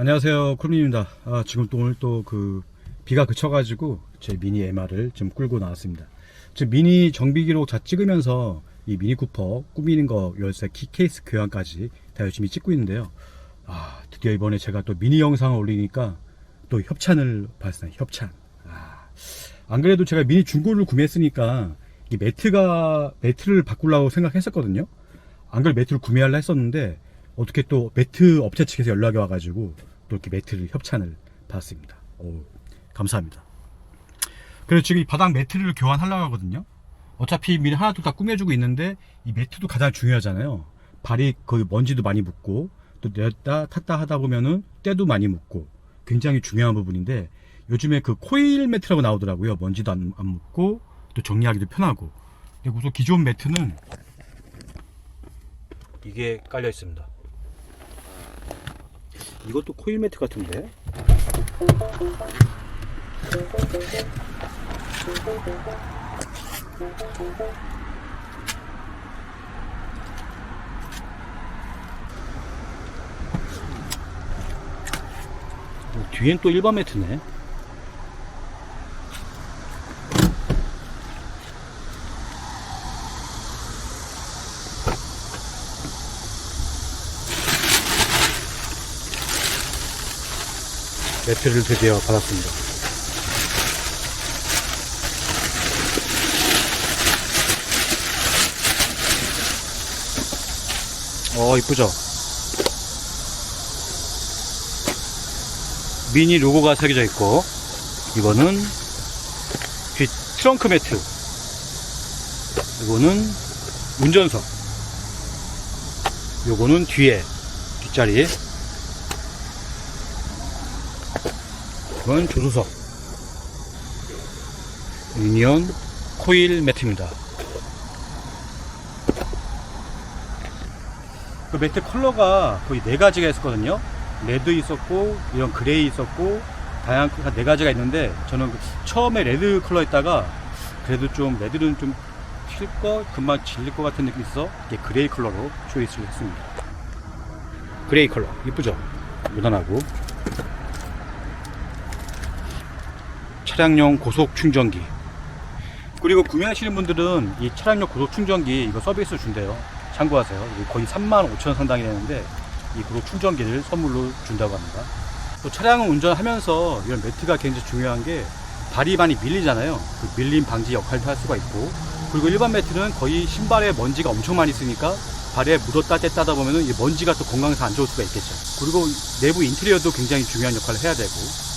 안녕하세요 쿨민입니다. 아, 지금 또 오늘 또 그 비가 그쳐가지고 제 미니 MR을 좀 끌고 나왔습니다. 지금 미니 정비기록 다 찍으면서 이 미니 쿠퍼 꾸미는 거 열쇠 키 케이스 교환까지 다 열심히 찍고 있는데요. 아 드디어 이번에 제가 또 미니 영상을 올리니까 또 협찬을 받았어요 협찬. 아, 안 그래도 제가 미니 중고를 구매했으니까 이 매트가 매트를 바꾸려고 생각했었거든요. 안 그래도 매트를 구매하려 했었는데 어떻게 또 매트 업체 측에서 연락이 와가지고 또 이렇게 매트를 협찬을 받았습니다. 오, 감사합니다. 그래서 지금 이 바닥 매트를 교환하려고 하거든요. 어차피 미리 하나도 다 꾸며주고 있는데 이 매트도 가장 중요하잖아요. 발이 거의 먼지도 많이 묻고 또 내렸다 탔다 하다 보면은 때도 많이 묻고 굉장히 중요한 부분인데 요즘에 그 코일 매트라고 나오더라고요. 먼지도 안, 안 묻고 또 정리하기도 편하고. 그리고 기존 매트는 이게 깔려 있습니다. 이것도 코일 매트 같은데? 어, 뒤엔 또 일반 매트네. 매트를 드디어 받았습니다. 어, 이쁘죠? 미니 로고가 새겨져 있고, 이거는 뒤 트렁크 매트. 이거는 운전석. 요거는 뒤에, 뒷자리. 이건 조수석. 유니온 코일 매트입니다. 그 매트 컬러가 거의 네 가지가 있었거든요. 레드 있었고 이런 그레이 있었고 다양한 한네 가지가 있는데 저는 그 처음에 레드 컬러 있다가 그래도 좀 레드는 좀 튈거 금방 질릴 것 같은 느낌이 있어 이게 그레이 컬러로 초이스를 했습니다. 그레이 컬러. 이쁘죠? 무난하고 차량용 고속 충전기. 그리고 구매하시는 분들은 이 차량용 고속 충전기 이거 서비스 준대요. 참고하세요. 거의 3만 5천 상당이 되는데 이 고속 충전기를 선물로 준다고 합니다. 또 차량을 운전하면서 이런 매트가 굉장히 중요한 게 발이 많이 밀리잖아요. 그 밀림 방지 역할도 할 수가 있고. 그리고 일반 매트는 거의 신발에 먼지가 엄청 많이 있으니까 발에 묻었다 뗐다 보면은 이 먼지가 또 건강상 안 좋을 수가 있겠죠. 그리고 내부 인테리어도 굉장히 중요한 역할을 해야 되고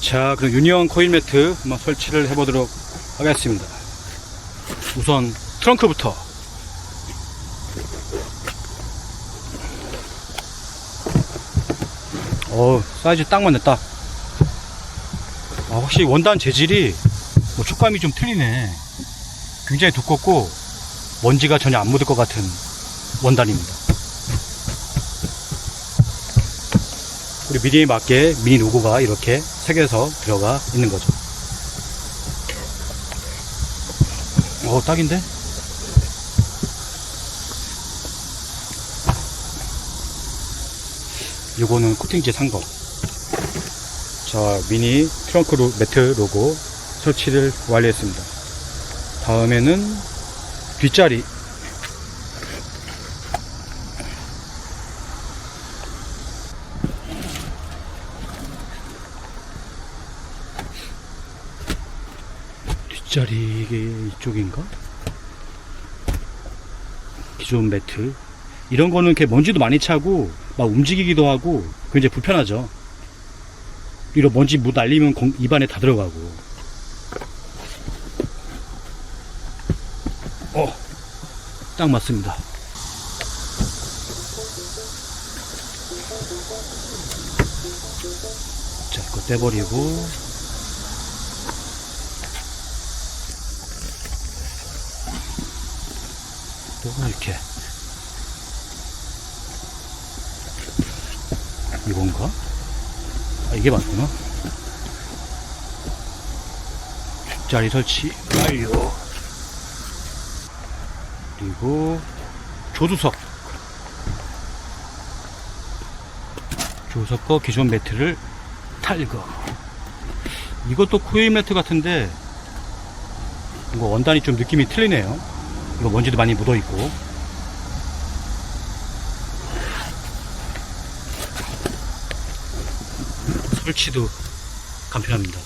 자, 그럼 유니온 코일 매트 한번 설치를 해 보도록 하겠습니다. 우선 트렁크부터. 어, 사이즈 딱 딱. 아, 확실히 원단 재질이 뭐 촉감이 좀 틀리네. 굉장히 두껍고 먼지가 전혀 안 묻을 것 같은 원단입니다. 우리 미디에 맞게 미니 로고가 이렇게 색에서 들어가 있는 거죠. 어, 딱인데? 요거는 코팅제 산 거. 자, 미니 트렁크 로, 매트 로고 설치를 완료했습니다. 다음에는 뒷자리 뒷자리 이게 이쪽인가? 기존 매트 이런 거는 이렇게 먼지도 많이 차고 막 움직이기도 하고 굉장히 불편하죠. 이런 먼지 무 날리면 공- 입안에 다 들어가고. 어, 딱 맞습니다. 자, 이거 떼버리고. 또 이렇게 이건가? 아 이게 맞구나 자리 설치 완료 그리고 조수석 조석 거 기존 매트를 탈거. 이것도 코일 매트 같은데 이거 원단이 좀 느낌이 틀리네요. 이거 먼지도 많이 묻어 있고. 설치도 간편합니다.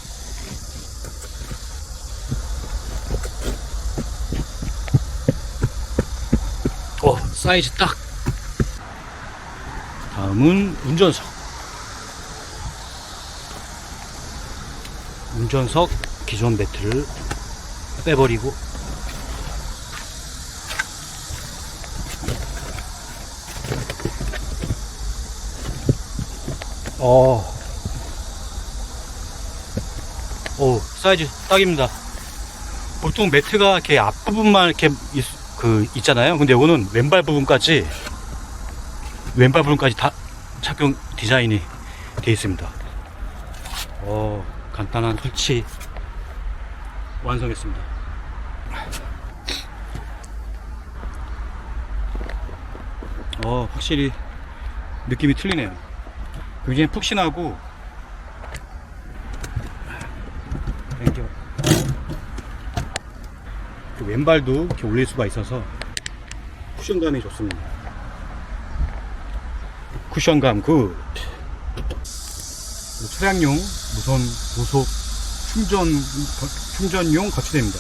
어, 사이즈 딱. 다음은 운전석. 운전석 기존 매트를 빼버리고 어, 오, 사이즈 딱입니다. 보통 매트가 이렇게 앞부분만 이렇게 있, 그 있잖아요. 근데 이거는 왼발 부분까지 왼발 부분까지 다 착용 디자인이 되어 있습니다. 어, 간단한 설치 완성했습니다. 어, 확실히 느낌이 틀리네요. 굉장히 푹신하고. 그 왼발도 이렇게 올릴 수가 있어서 쿠션감이 좋습니다. 쿠션감 굿. 차량용 무선 고속 충전 충전용 거치대입니다.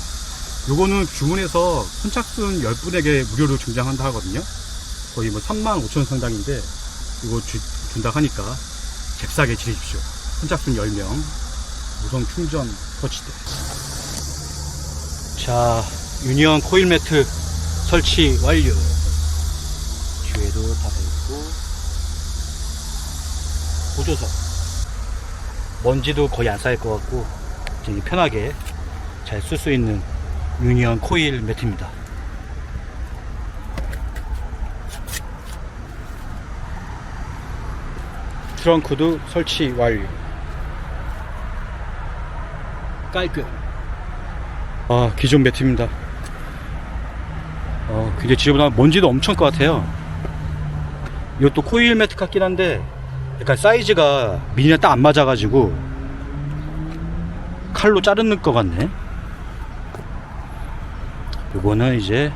요거는 주문해서 선착순 10분에게 무료로 증장한다 하거든요. 거의 뭐 3만 5천 상당인데 이거 주, 준다 하니까 잽싸게 지내십시오. 선착순 10명 무선 충전 거치대. 자, 유니언 코일 매트 설치 완료. 뒤에도 다 있고 보조석. 먼지도 거의 안 쌓일 것 같고 편하게 잘 쓸 수 있는 유니언 코일 매트입니다. 트렁크도 설치 완료. 깔끔. 아, 기존 매트입니다. 어, 굉장히 지저분한 먼지도 엄청 것 같아요. 이것도 코일 매트 같긴 한데, 약간 사이즈가 미니랑 딱 안 맞아가지고, 칼로 자르는 것 같네. 요거는 이제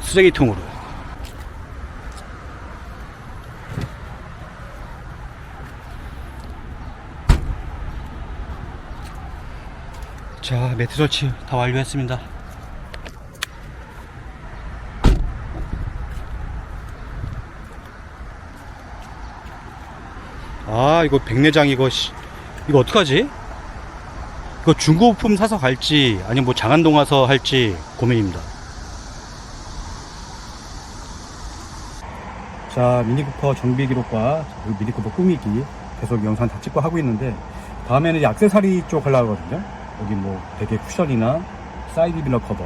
쓰레기통으로. 자, 매트 설치 다 완료했습니다. 아, 이거 백내장 이거 씨, 이거 어떡하지? 이거 중고품 사서 갈지 아니면 뭐 장안동 가서 할지 고민입니다. 자, 미니쿠퍼 정비 기록과 미니쿠퍼 꾸미기 계속 영상 다 찍고 하고 있는데 다음에는 이제 액세서리 쪽 하려고 하거든요. 여기 뭐 베개 쿠션이나 사이드 빌러 커버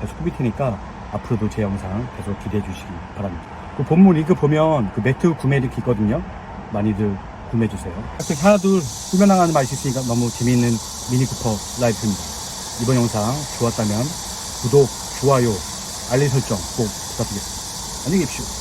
계속 꾸밀 테니까 앞으로도 제 영상 계속 기대해 주시기 바랍니다. 그 본문 링크 보면 그 매트 구매 링크 있거든요. 많이들 구매해 주세요. 이렇게 하나 둘 꾸며나가는 맛이 있으니까 너무 재미있는 미니쿠퍼 라이프입니다. 이번 영상 좋았다면 구독, 좋아요, 알림 설정 꼭 부탁드리겠습니다. 안녕히 계십시오.